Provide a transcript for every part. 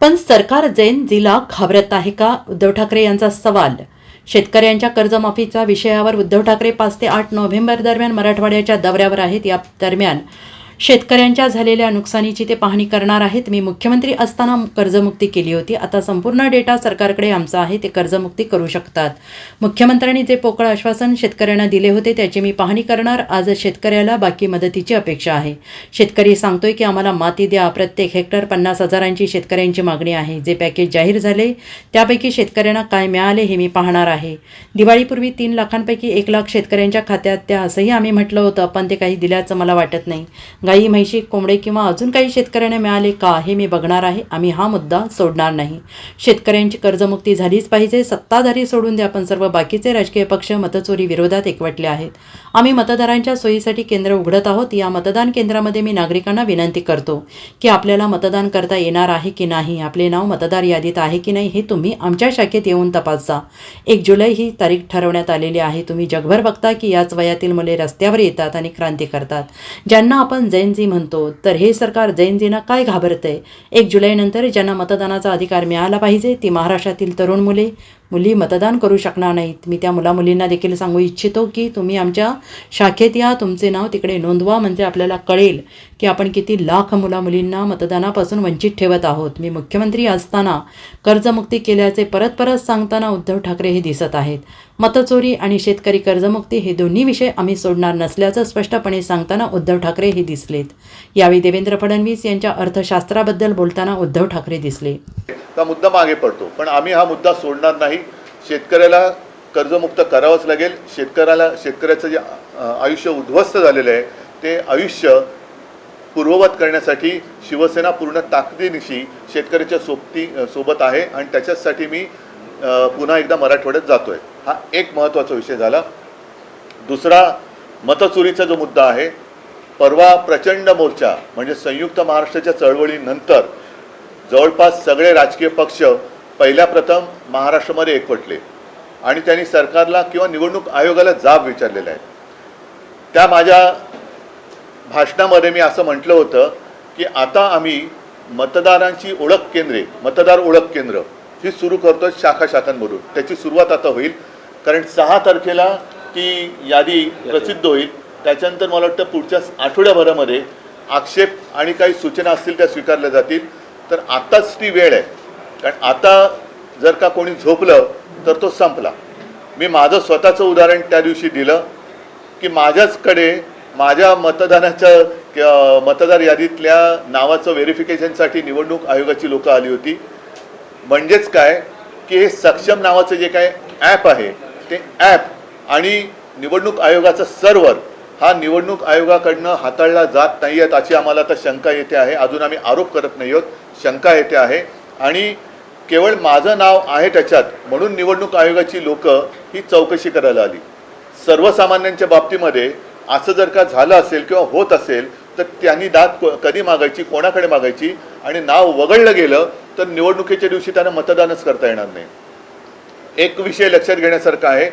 पण सरकार जैन जिला घाबरत आहे का? उद्धव ठाकरे यांचा सवाल. शेतकऱ्यांच्या कर्जमाफीच्या विषयावर उद्धव ठाकरे पाच ते आठ नोव्हेंबर दरम्यान मराठवाड्याच्या दौऱ्यावर आहेत. या दरम्यान शेतकऱ्यांच्या झालेल्या नुकसानीची ते पाहणी करणार आहेत. मी मुख्यमंत्री असताना कर्जमुक्ती केली होती. आता संपूर्ण डेटा सरकारकडे आमचा आहे. ते कर्जमुक्ती करू शकतात. मुख्यमंत्र्यांनी जे पोकळ आश्वासन शेतकऱ्यांना दिले होते त्याची मी पाहणी करणार. आज शेतकऱ्याला बाकी मदतीची अपेक्षा आहे. शेतकरी सांगतोय की आम्हाला माती द्या. प्रत्येक हेक्टर पन्नास हजारांची शेतकऱ्यांची मागणी आहे. जे पॅकेज जाहीर झाले त्यापैकी शेतकऱ्यांना काय मिळाले हे मी पाहणार आहे. दिवाळीपूर्वी तीन लाखांपैकी एक लाख शेतकऱ्यांच्या खात्यात त्या असंही आम्ही म्हटलं होतं पण ते काही दिल्याचं मला वाटत नाही. गाई म्हैशी कोंबडे किंवा अजून काही शेतकऱ्यांना मिळाले का हे मी बघणार आहे. आम्ही हा मुद्दा सोडणार नाही. शेतकऱ्यांची कर्जमुक्ती झालीच पाहिजे. सत्ताधारी सोडून द्या पण सर्व. बाकीचे राजकीय पक्ष मतचोरी विरोधात एकवटले आहेत. आम्ही मतदारांच्या सोयीसाठी केंद्र उघडत आहोत. या मतदान केंद्रामध्ये मी नागरिकांना विनंती करतो की आपल्याला मतदान करता येणार आहे की नाही? आपले नाव मतदार यादीत आहे की नाही हे तुम्ही आमच्या शाखेत येऊन तपासा. एक जुलै ही तारीख ठरवण्यात आलेली आहे. तुम्ही जगभर बघता की याच वयातील मुले रस्त्यावर येतात आणि क्रांती करतात. ज्यांना आपण जैनजी म्हणतो तर हे सरकार जैनजींना काय घाबरतंय? एक जुलैनंतर ज्यांना मतदानाचा अधिकार मिळाला पाहिजे ती महाराष्ट्रातील तरुण मुले मुली मतदान करू शकणार नाहीत. मी त्या मुलामुलींना देखील सांगू इच्छितो की तुम्ही आमच्या शाखेत या तुमचे नाव तिकडे नोंदवा म्हणजे आपल्याला कळेल की आपण किती लाख मुलामुलींना मतदानापासून वंचित ठेवत आहोत. मी मुख्यमंत्री असताना कर्जमुक्ती केल्याचे परत परत सांगताना उद्धव ठाकरे हे दिसत आहेत. मतचोरी आणि शेतकरी कर्जमुक्ती हे दोन्ही विषय आम्ही सोडणार नसल्याचं स्पष्टपणे सांगताना उद्धव ठाकरे हे दिसलेत. यावेळी देवेंद्र फडणवीस यांच्या अर्थशास्त्राबद्दल बोलताना उद्धव ठाकरे दिसले. हा मुद्दा मागे पडतो. पण आम्ही हा मुद्दा सोडणार नाही. शेतकऱ्याला कर्जमुक्त करावंच लागेल. शेतकऱ्याला शेतकऱ्याचं जे आयुष्य उद्ध्वस्त झालेलं आहे ते आयुष्य पूर्ववत करण्यासाठी शिवसेना पूर्ण ताकदीनिशी शेतकऱ्याच्या सोबती सोबत आहे आणि त्याच्यासाठी मी पुन्हा एकदा मराठवाड्यात जातो आहे हा एक महत्त्वाचा विषय झाला. दुसरा मतचोरीचा जो मुद्दा आहे परवा प्रचंड मोर्चा म्हणजे संयुक्त महाराष्ट्राच्या चळवळीनंतर जवळपास सगळे राजकीय पक्ष पहिल्या प्रथम महाराष्ट्रामध्ये एकवटले. आणि त्यांनी सरकारला किंवा निवडणूक आयोगाला जाब विचारलेला आहे. त्या माझ्या भाषणामध्ये मी असं म्हटलं होतं की आता आम्ही मतदारांची ओळख केंद्रे मतदार ओळख केंद्र ही सुरू करतो शाखा शाखांमधून. त्याची सुरुवात आता होईल. कारण सहा तारखेला ती यादी प्रसिद्ध होईल. त्याच्यानंतर मला वाटतं पुढच्या आठवड्याभरामध्ये आक्षेप आणि काही सूचना असतील त्या स्वीकारल्या जातील. तर आत्ताच ती वेळ आहे. कारण आता जर का कोणी झोपलं तर तो संपला. मी माझं स्वतःचं उदाहरण त्या दिवशी दिलं की माझ्याचकडे माझ्या मतदानाच्या मतदार यादीतल्या नावाचं व्हेरिफिकेशनसाठी निवडणूक आयोगाची लोकं आली होती. म्हणजेच काय की हे सक्षम नावाचं जे काय ॲप आहे ते ॲप आणि निवडणूक आयोगाचं सर्व्हर हा निवडणूक आयोगाकडनं हाताळला जात नाही आहेत अशी आम्हाला आता शंका येते आहे. अजून आम्ही आरोप करत नाही आहोत. शंका येते आहे. आणि केवळ माझं नाव आहे त्याच्यात म्हणून निवडणूक आयोगाची लोकं ही चौकशी करायला आली. सर्वसामान्यांच्या बाबतीमध्ये असं जर का झालं असेल किंवा होत असेल तर त्यांनी दाद कधी मागायची कोणाकडे मागायची आणि नाव वगळलं गेलं तर निवडणुकीच्या दिवशी त्यांना मतदानच करता येणार नाही. एक विषय लक्षात घेण्यासारखा आहे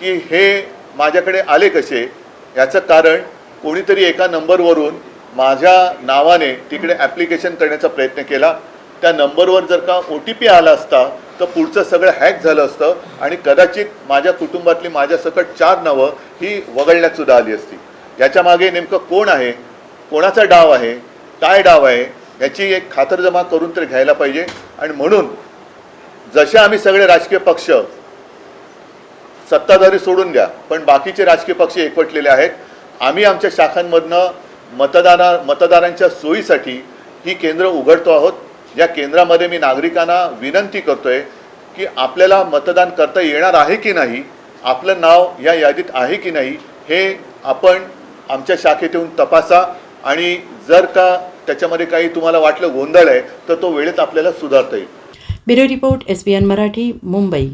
की हे माझ्याकडे आले कसे याचं कारण कोणीतरी एका नंबरवरून माझ्या नावाने तिकडे ॲप्लिकेशन करण्याचा प्रयत्न केला. त्या नंबरवर जर का ओ टी पी आला असता तर पुढचं सगळं हॅक झालं असतं आणि कदाचित माझ्या कुटुंबातली माझ्या सकट चार नावं ही वगळण्यात सुद्धा आली असती. याच्या मागे नेमकं कोण आहे? कोणाचा डाव आहे? काय डाव आहे? याची एक खातरजमा करून तर घ्यायला पाहिजे. आणि म्हणून जसे आम्ही सगळे राजकीय पक्ष सत्ताधारी सोडून द्या पण बाकीचे राजकीय पक्ष एकवटलेले आहेत. आम्ही आमच्या शाखांमधनं मतदाना मतदारांच्या सोयीसाठी ही केंद्र उघडतो आहोत. या केंद्रामध्ये मी नागरिकांना विनंती करतोय की आपल्याला मतदान करता येणार आहे की नाही आपलं नाव या यादीत आहे की नाही हे आपण आमच्या शाखेत येऊन तपासा. आणि जर का त्याच्यामध्ये काही तुम्हाला वाटलं गोंधळ आहे तर तो वेळेत आपल्याला सुधारता येईल. Bureau report S B N Marathi Mumbai.